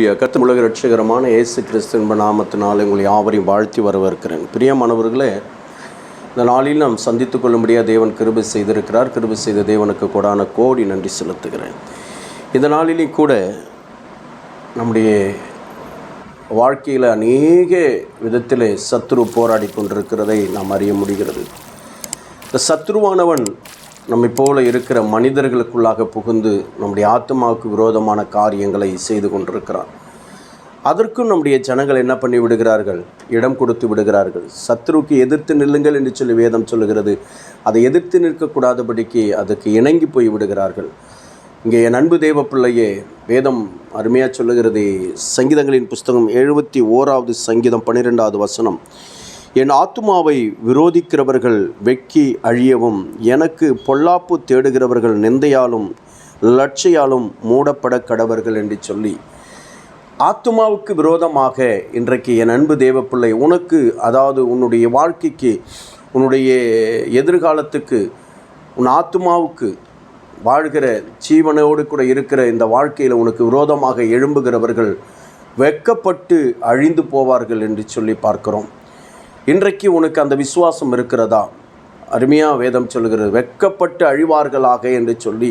நம்முடைய கத்து உலக ரட்சகரமான இயேசு கிறிஸ்துவ நாமத்தினால் உங்களை யாவரையும் வாழ்த்தி வரவேற்கிறேன். பிரியமானவர்களே இந்த நாளில் நாம் சந்தித்துக் கொள்ளும்படியாக தேவன் கிருபை செய்திருக்கிறார். கிருபை செய்த தேவனுக்கு கூடான கோடி நன்றி செலுத்துகிறேன். இந்த நாளிலையும் கூட நம்முடைய வாழ்க்கையில் அநேக விதத்தில் சத்துரு போராடி கொண்டிருக்கிறதை நாம் அறிய முடிகிறது. இந்த சத்ருவானவன் நம்மை போல இருக்கிற மனிதர்களுக்குள்ளாக புகுந்து நம்முடைய ஆத்மாவுக்கு விரோதமான காரியங்களை செய்து கொண்டிருக்கிறான் அதற்கும் நம்முடைய ஜனங்கள் என்ன பண்ணி விடுகிறார்கள்? இடம் கொடுத்து விடுகிறார்கள். சத்ருவுக்கு எதிர்த்து நில்லுங்கள் என்று சொல்லி வேதம் சொல்லுகிறது. அதை எதிர்த்து நிற்கக்கூடாதபடிக்கு அதுக்கு இணங்கி போய் விடுகிறார்கள். இங்கே என் அன்பு தேவ பிள்ளையே வேதம் அருமையாக சொல்லுகிறது. சங்கீதங்களின் புஸ்தகம் எழுபத்தி ஓராவது சங்கீதம் பன்னிரெண்டாவது வசனம். என் ஆத்துமாவை விரோதிக்கிறவர்கள் வெக்கி அழியவும் எனக்கு பொல்லாப்பு தேடுகிறவர்கள் நிந்தையாலும் லட்சையாலும் மூடப்பட கடவர்கள் என்று சொல்லி ஆத்துமாவுக்கு விரோதமாக இன்றைக்கு என் அன்பு தேவப்பிள்ளை உனக்கு அதாவது உன்னுடைய வாழ்க்கைக்கு உன்னுடைய எதிர்காலத்துக்கு உன் ஆத்துமாவுக்கு வாழ்கிற ஜீவனோடு கூட இருக்கிற இந்த வாழ்க்கையில் உனக்கு விரோதமாக எழும்புகிறவர்கள் வெக்கப்பட்டு அழிந்து போவார்கள் என்று சொல்லி பார்க்கிறோம். இன்றைக்கு உனக்கு அந்த விசுவாசம் இருக்கிறதா? அருமையாக வேதம் சொல்கிறது வெக்கப்பட்டு அழிவார்களாக என்று சொல்லி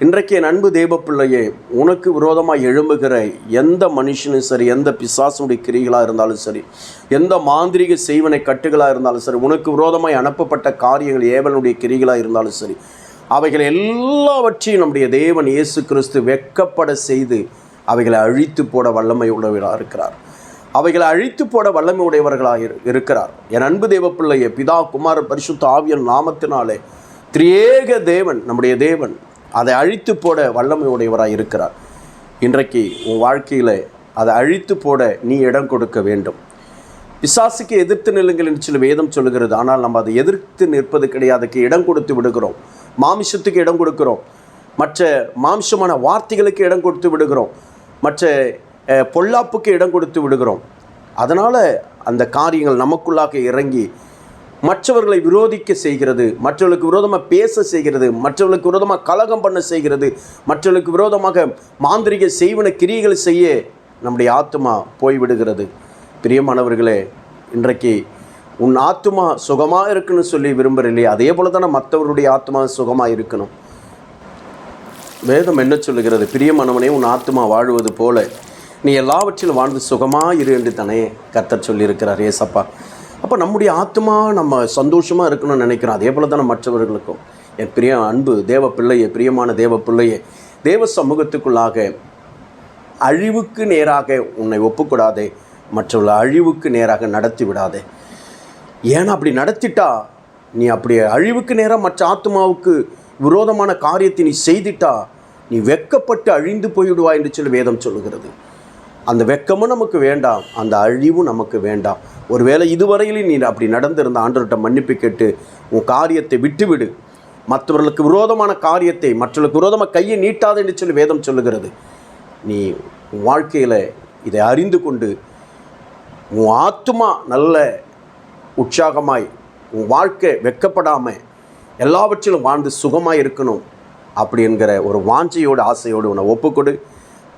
இன்றைக்கு என் அன்பு தேவப்பிள்ளையே உனக்கு விரோதமாக எழும்புகிற எந்த மனுஷனும் சரி எந்த பிசாசனுடைய கிரிகளாக இருந்தாலும் சரி எந்த மாந்திரிக செய்வனை கட்டுகளாக இருந்தாலும் சரி உனக்கு விரோதமாய் அனுப்பப்பட்ட காரியங்கள் ஏவனுடைய கிரிகளாக இருந்தாலும் சரி அவைகள் எல்லாவற்றையும் நம்முடைய தேவன் இயேசு கிறிஸ்து வெக்கப்பட செய்து அவைகளை அழித்து போட வல்லமை உள்ளவராக இருக்கிறார் அவைகளை அழித்து போட வல்லமை உடையவர்களாக இரு- இருக்கிறார். என் அன்பு தேவ பிள்ளையே பிதா குமார பரிசுத்த ஆவியன் நாமத்தினாலே திரியேக தேவன் நம்முடைய தேவன் அதை அழித்து போட வல்லமை உடையவராக இருக்கிறார். இன்றைக்கு உன் வாழ்க்கையில் அதை அழித்து போட நீ இடம் கொடுக்க வேண்டும். பிசாசுக்கு எதிர்த்து நில்லுங்கள் என்று சொல்லி வேதம் சொல்லுகிறது. ஆனால் நம்ம அதை எதிர்த்து நிற்பது கிடையாது. அதுக்கு இடம் கொடுத்து விடுகிறோம். மாமிசத்துக்கு இடம் கொடுக்கிறோம். மற்ற மாம்சமான வார்த்தைகளுக்கு இடம் கொடுத்து விடுகிறோம். மற்ற பொல்லாப்புக்கு இடம் கொடுத்து விடுகிறோம். அதனால் அந்த காரியங்கள் நமக்குள்ளாக இறங்கி மற்றவர்களை விரோதிக்க செய்கிறது மற்றவர்களுக்கு விரோதமாக பேச செய்கிறது மற்றவர்களுக்கு விரோதமாக கலகம் பண்ண செய்கிறது மற்றவர்களுக்கு விரோதமாக மாந்திரிக செய்வன கிரியைகள் செய்ய நம்முடைய ஆத்மா போய்விடுகிறது. பிரியமானவர்களே இன்றைக்கு உன் ஆத்மா சுகமாக இருக்குன்னு சொல்லி விரும்புகிற இல்லையா அதே போல தானே மற்றவருடைய ஆத்மா சுகமாக இருக்கணும். வேதம் என்ன சொல்லுகிறது? பிரியமானவனே உன் ஆத்மா வாழ்வது போல நீ எல்லாவற்றிலும் வாழ்ந்து சுகமாக இரு என்று தானே கர்த்தர் சொல்லியிருக்கிறார் ஏசப்பா. அப்போ நம்முடைய ஆத்மா நம்ம சந்தோஷமாக இருக்கணும்னு நினைக்கிறோம். அதே போல் தானே மற்றவர்களுக்கும். என் பிரிய அன்பு தேவ பிள்ளையே பிரியமான தேவ பிள்ளையே தேவ சமூகத்துக்குள்ளாக அழிவுக்கு நேராக உன்னை ஒப்புக்கூடாதே மற்றவர்கள் அழிவுக்கு நேராக நடத்தி விடாதே. ஏன்னா அப்படி நடத்திட்டா? நீ அப்படி அழிவுக்கு நேராக மற்ற ஆத்மாவுக்கு விரோதமான காரியத்தை நீ செய்திட்டா நீ வெக்கப்பட்டு அழிந்து போயிடுவா என்று சொல்லி வேதம் சொல்லுகிறது. அந்த வெக்கமும் நமக்கு வேண்டாம் அந்த அழிவும் நமக்கு வேண்டாம். ஒருவேளை இதுவரையிலும் நீ அப்படி நடந்திருந்த ஆண்டவர்கிட்ட மன்னிப்பு கேட்டு உன் காரியத்தை விட்டுவிடு. மற்றவர்களுக்கு விரோதமான காரியத்தை மற்றவர்களுக்கு விரோதமாக கையை நீட்டாது என்று சொல்லி வேதம் சொல்லுகிறது. நீ உன் வாழ்க்கையில் இதை அறிந்து கொண்டு உன் ஆத்துமா நல்ல உற்சாகமாய் உன் வாழ்க்கை வெக்கப்படாமல் எல்லாவற்றிலும் வாழ்ந்து சுகமாக இருக்கணும். அப்படி என்கிற ஒரு வாஞ்சையோடு ஆசையோடு உன்னை ஒப்புக்கொடு.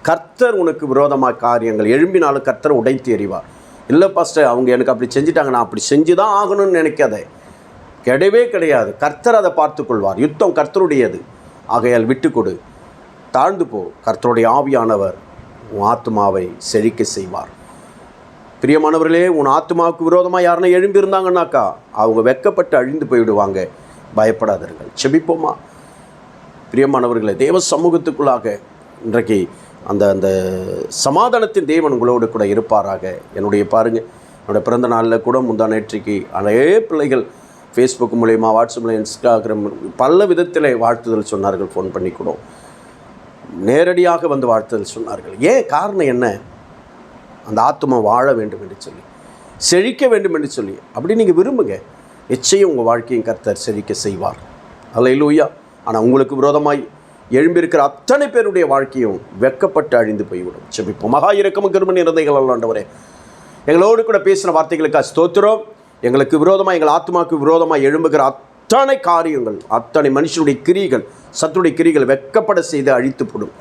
கர்த்தர் உனக்கு விரோதமாக காரியங்கள். எழும்பினாலும் கர்த்தர் உடைத்து எறிவார் இல்லை பாஸ்டர் அவங்க எனக்கு அப்படி செஞ்சிட்டாங்க. நான் அப்படி செஞ்சு தான் ஆகணும்னு நினைக்காத. கிடையவே கிடையாது. கர்த்தர் அதை பார்த்துக்கொள்வார். யுத்தம் கர்த்தருடையது. ஆகையால் விட்டு கொடு தாழ்ந்து போ. கர்த்தருடைய ஆவியானவர் உன் ஆத்மாவை செழிக்க செய்வார். பிரியமானவர்களே உன் ஆத்மாவுக்கு விரோதமாக யாருன்னா எழும்பியிருந்தாங்கன்னாக்கா அவங்க வெக்கப்பட்டு அழிந்து போய்விடுவாங்க. பயப்படாதீர்கள். செபிப்போமா? பிரியமானவர்களே தேவ சமூகத்துக்குள்ளாக இன்றைக்கு அந்த அந்த சமாதானத்தின் தேவன் உங்களோடு கூட இருப்பாராக. என்னுடைய பாருங்கள் என்னுடைய பிறந்த நாளில் கூட முந்தா நேற்றைக்கு நிறைய பிள்ளைகள் ஃபேஸ்புக் மூலயமா வாட்ஸ்அப் மூலியம் இன்ஸ்டாகிராம் பல விதத்தில் வாழ்த்துதல் சொன்னார்கள் ஃபோன் பண்ணி கூட. நேரடியாக வந்து வாழ்த்துதல் சொன்னார்கள். ஏன் காரணம் என்ன? அந்த ஆத்மா வாழ வேண்டும் என்று சொல்லி செழிக்க வேண்டும் என்று சொல்லி. அப்படி நீங்கள் விரும்புங்க. நிச்சயம் உங்கள் வாழ்க்கையும் கர்த்தர் செழிக்க செய்வார். அல்ல இல்லையா ஆனால் உங்களுக்கு விரோதமாய் எழும்பியிருக்கிற அத்தனை பேருடைய வாழ்க்கையும் வெக்கப்பட்டு அழிந்து போய்விடும். செபிப்போம். மகா இறக்கம் கருமன் இறந்தைகள் ஆண்டவரே. எங்களோடு கூட பேசின வார்த்தைகளுக்கு ஸ்தோத்திரம். எங்களுக்கு விரோதமாக எங்கள் ஆத்மாவுக்கு விரோதமாக எழும்புகிற அத்தனை காரியங்கள் அத்தனை மனுஷனுடைய கிரிகள் சத்துடைய கிரிகள் வெக்கப்பட செய்து அழித்துப்படும்.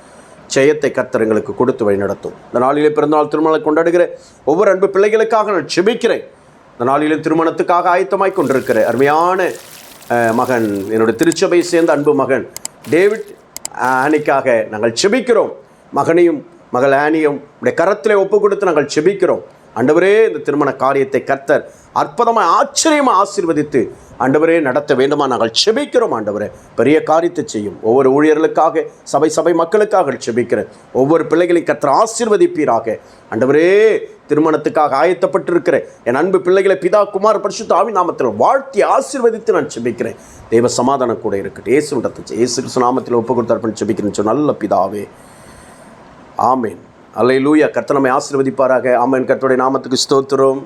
ஜெயத்தை கர்த்தர் எங்களுக்கு கொடுத்து வழி நடத்தும் இந்த நாளிலே பிறந்தநாள் திருமணம் கொண்டாடுகிற ஒவ்வொரு அன்பு பிள்ளைகளுக்காக நான் செபிக்கிறேன். இந்த நாளிலே திருமணத்துக்காக ஆயத்தமாய் கொண்டிருக்கிற அருமையான மகன் என்னுடைய திருச்சபையை சேர்ந்த அன்பு மகன் டேவிட் ஆனிக்காக நாங்கள் செபிக்கிறோம். மகனையும் மகள் ஆனியும் உடைய கரத்தில் ஒப்பு கொடுத்து நாங்கள் செபிக்கிறோம். ஆண்டவரே இந்த திருமண காரியத்தை கர்த்தர் அற்புதமாக ஆச்சரியமாக ஆசீர்வதித்து ஆண்டவரே நடத்த வேண்டுமா நாங்கள் செபிக்கிறோம் ஆண்டவரே. பெரிய காரியத்தை செய்யும். ஒவ்வொரு ஊழியர்களுக்காக சபை சபை மக்களுக்காக செபிக்கிறேன் ஒவ்வொரு பிள்ளைகளையும் கர்த்தர் ஆசீர்வதிப்பீராக. ஆண்டவரே திருமணத்துக்காக ஆயத்தப்பட்டிருக்கிற என் அன்பு பிள்ளைகளை பிதா குமார் பரிசுத்த ஆவி நாமத்தில் வாழ்த்தி ஆசீர்வதித்து நான் செபிக்கிறேன். தெய்வ சமாதானம் கூட இருக்கட்டும். இயேசு நடத்துச்சு இயேசு கிருஷ்ண நாமத்தில் ஒப்பு பண்ணி செபிக்கிறேன் நல்ல பிதாவே. ஆமேன். அல்லையிலூயா லூயா கர்த்தர் நம்மை ஆசீர்வதிப்பாராக. ஆமேன். கர்த்தருடைய நாமத்துக்கு ஸ்தோத்திரம்.